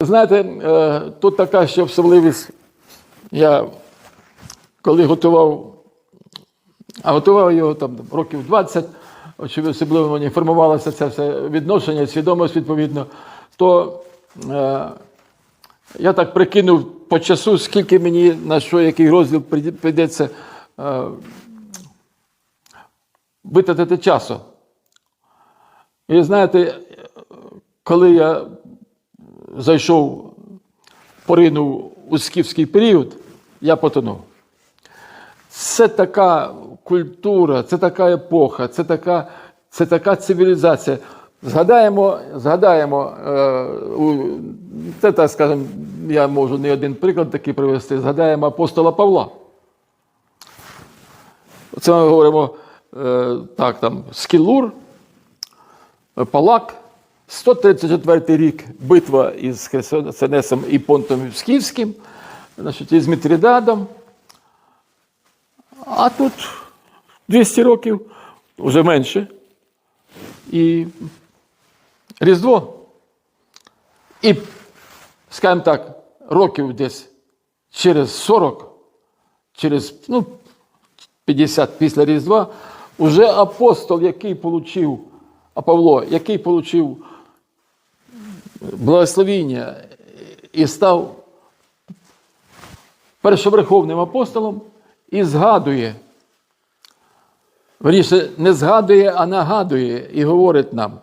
Знаєте, е, тут така ще особливість. Я коли готував, а готував його там років 20, очевидно, особливо мені формувалося це все відношення, свідомість відповідно, то е, я так прикинув по часу, скільки мені на що, який розділ прийдеться е, витратити часу. І знаєте, коли я зайшов, поринув у скіфський період, я потонув. Це така культура, це така епоха, це така, це така цивілізація. Згадаємо, згадаємо, е, це так скажемо, я можу не один приклад такий привести. Згадаємо апостола Павла. Це ми говоримо е, так, там, Скілур, Палак, 134 рік битва із Херсонесом і Понтом Скіфським, значить, із Мітридадом. А тут 200 років, вже менше. І Різдво. І, скажімо так, років десь через 40, через ну, 50 після Різдва, уже апостол, який получив, а Павло, який получив благословіння і став першоверховним апостолом, і згадує, верніше, не згадує, а нагадує і говорить нам.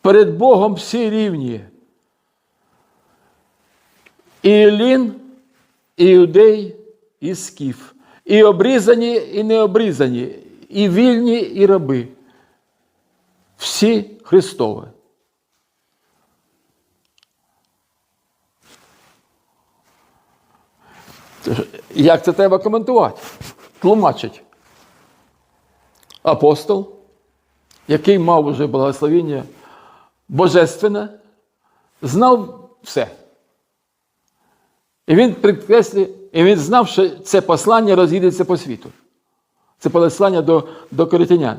Перед Богом всі рівні. І Елін, і Іудей, і Скіф, і обрізані, і необрізані, і вільні, і раби. Всі Христові. Як це треба коментувати? Тлумачить. Апостол, який мав уже благословіння божественне, знав все. І він підкреслює, і він знав, що це послання роз'їдеться по світу. Це послання до, до коритянян.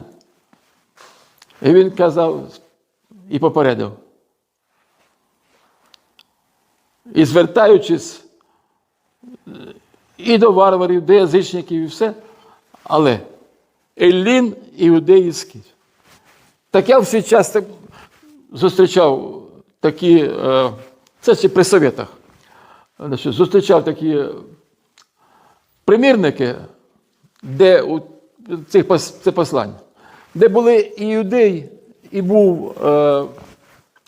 І він казав і попередив. І звертаючись і до варварів, до язичників, і все. Але Еллін, іудеї і скіф. Так я всі часто зустрічав такі, е, це ще при совєтах, зустрічав такі примірники, де у цих це послань, де були і іудеї, і був е,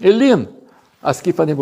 Еллін, а скіфа не було.